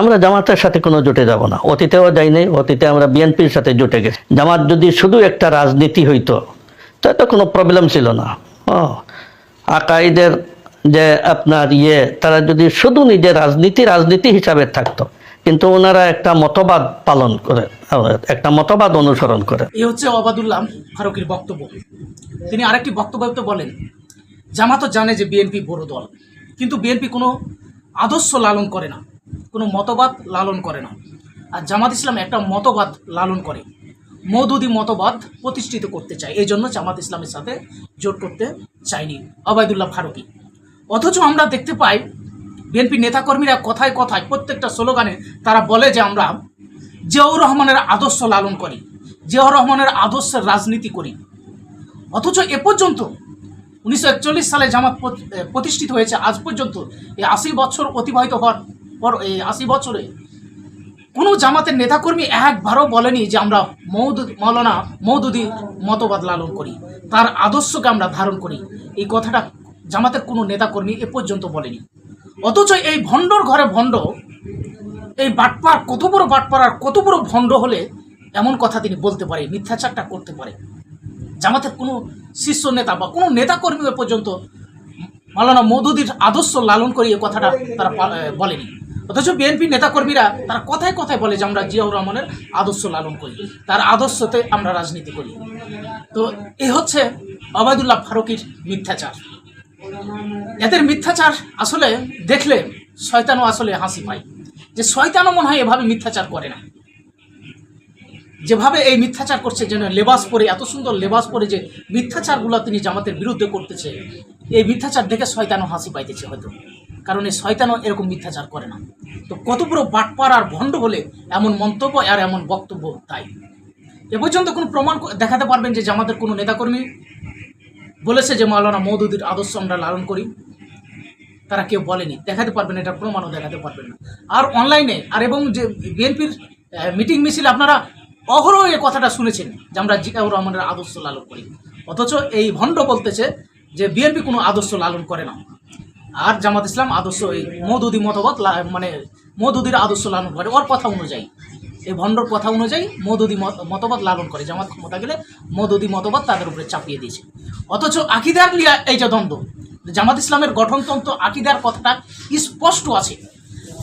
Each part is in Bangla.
আমরা জামাতের সাথে কোনো জোটে যাব না। অতীতেও যাইনি, অতীতে আমরা বিএনপির সাথে জোটে গেছি। জামাত যদি শুধু একটা রাজনীতি হইতো তাহলে তো কোনো প্রবলেম ছিল না। ও, আকাইদের যে আপনার ইয়ে তারা যদি শুধু নিজের রাজনীতি রাজনীতি হিসাবে থাকতো, কিন্তু ওনারা একটা মতবাদ পালন করে, একটা মতবাদ অনুসরণ করে। এই হচ্ছে অবাদুল্লাহ ফারুকের বক্তব্য। তিনি আরেকটি বক্তব্য তো বলেন, জামাতও জানে যে বিএনপি বড় দল, কিন্তু বিএনপি কোনো আদর্শ লালন করে না। কোনো মতবাদ লালন করে না। আর জামাত ইসলাম একটা মতবাদ লালন করে। মৌদুদি মতবাদ প্রতিষ্ঠিত করতে চায়। এই জন্য জামাত ইসলামের সাথে জোট করতে চায়নি অবায়দুল্লাহ ফারুকি। অথচ আমরা দেখতে পাই, বিএনপি নেতাকর্মীরা কথায় কথায় প্রত্যেকটা স্লোগানে তারা বলে যে আমরা জিয়াউর রহমানের আদর্শ লালন করি, জিয়াউর রহমানের আদর্শের রাজনীতি করি। অথচ এ পর্যন্ত উনিশশো একচল্লিশ সালে জামাত প্রতিষ্ঠিত হয়েছে, আজ পর্যন্ত এই আশি বছর অতিবাহিত হওয়ার এই আশি বছরে কোনো জামাতের নেতাকর্মী একবারও বলেনি যে আমরা মৌদুদ মৌলানা মৌদুদি মতবাদ লালন করি, তার আদর্শকে আমরা ধারণ করি। এই কথাটা জামাতের কোনো নেতাকর্মী এ পর্যন্ত বলেনি। অথচ এই ভণ্ডর ঘরে ভণ্ড, এই বাটপার, কত বড় বাটপার আর কত বড় ভণ্ড হলে এমন কথা তিনি বলতে পারে, মিথ্যাচারটা করতে পারে। জামাতের কোনো শীর্ষ নেতা বা কোনো নেতাকর্মী পর্যন্ত মালানা মৌদুদির আদর্শ লালন করে এই কথাটা তারা বলেনি। অথচ বিএনপি নেতাকর্মীরা তারা কথায় কথায় বলে যে আমরা জিয়াউর রহমানের আদর্শ লালন করি। তার আদর্শতে আমরা রাজনীতি করি। তো এ হচ্ছে অবায়দুল্লাহ ফারুকির মিথ্যাচার। এদের মিথ্যাচার আসলে দেখলে শয়তানও আসলে হাসি পায়। যে শয়তানও মনে হয় এভাবে মিথ্যাচার করে না। যেভাবে এই মিথ্যাচার করছে, যেন লেবাস পরে, এত সুন্দর লেবাস পরে যে মিথ্যাচারগুলো তিনি জামাতের বিরুদ্ধে করতেছে, এই মিথ্যাচার দেখে শয়তানও হাসি পাইতেছে হয়তো। কারণ এই শয়তানও এরকম মিথ্যাচার করে না। তো কত বড় বাটপার আর ভণ্ড হলে এমন মন্তব্য আর এমন বক্তব্য তাই। এ পর্যন্ত কোনো প্রমাণ দেখাতে পারবেন যে জামাতের কোনো নেতাকর্মী বলেছে যে মাওলানা মৌদুদির আদর্শ আমরা লালন করি। তারা কেউ বলেনি। দেখাতে পারবেন এটা প্রমাণও দেখাতে পারবেন না। আর অনলাইনে, আর এবং যে বিএনপির মিটিং মিছিল, আপনারা অহরহ এ কথাটা শুনেছেন যে আমরা জিয়াউর রহমানের আদর্শ লালন করি। অথচ এই ভণ্ড বলতেছে যে বিএনপি কোনো আদর্শ লালন করে না। আর জামাত ইসলাম আদর্শ এই মৌদুদি মতবাদ মানে মৌদুদির আদর্শ লালন করে। ওর কথা অনুযায়ী, এই ভণ্ডর কথা অনুযায়ী মত- মতবাদ লালন করে। জামাত ক্ষমতা গেলে মৌদুদি মতবাদ তাদের উপরে চাপিয়ে দিয়েছে। অথচ আকিদার লিয়া এই যে দ্বন্দ্ব, জামাত ইসলামের গঠনতন্ত্র, আকিদার কথাটা স্পষ্ট আছে।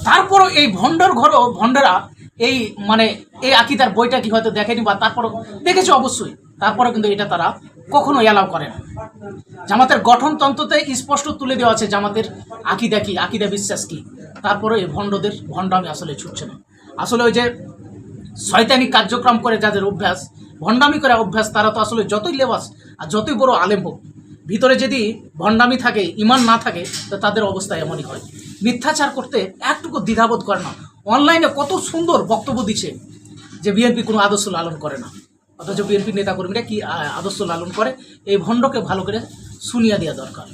তারপরও এই ভণ্ডর ঘরও ভণ্ডরা এই মানে এই আকিদার বইটা কি হয়তো দেখেনি বা তারপরও দেখেছে অবশ্যই। তারপরে কিন্তু এটা তারা কখনো অ্যালাউ করে না। জামাতের গঠনতন্ত্রতে স্পষ্ট তুলে দেওয়া আছে জামাতের আকিদা কি, আকিদা বিশ্বাস কি। তারপরে এই ভণ্ডদের ভণ্ডামি আসলে ছুটছে না। আসলে ওই যে শয়তানি কার্যক্রম করে যাদের অভ্যাস, ভণ্ডামি করে অভ্যাস, তারা তো আসলে যতই লেবাস আর যতই বড় আলেম হোক, ভিতরে যদি ভণ্ডামি থাকে, ইমান না থাকে, তো তাদের অবস্থা এমনই হয়। মিথ্যাচার করতে একটুকু দ্বিধাবোধ করে না। অনলাইনে কত সুন্দর বক্তব্য দিচ্ছে যে বিএনপি কোনো আদর্শ লালন করে না। অথচ বিএনপি নেতাকর্মীরা কি আদর্শ লালন করে? এই ভণ্ডকে ভালো করে শুনিয়ে দেওয়া দরকার।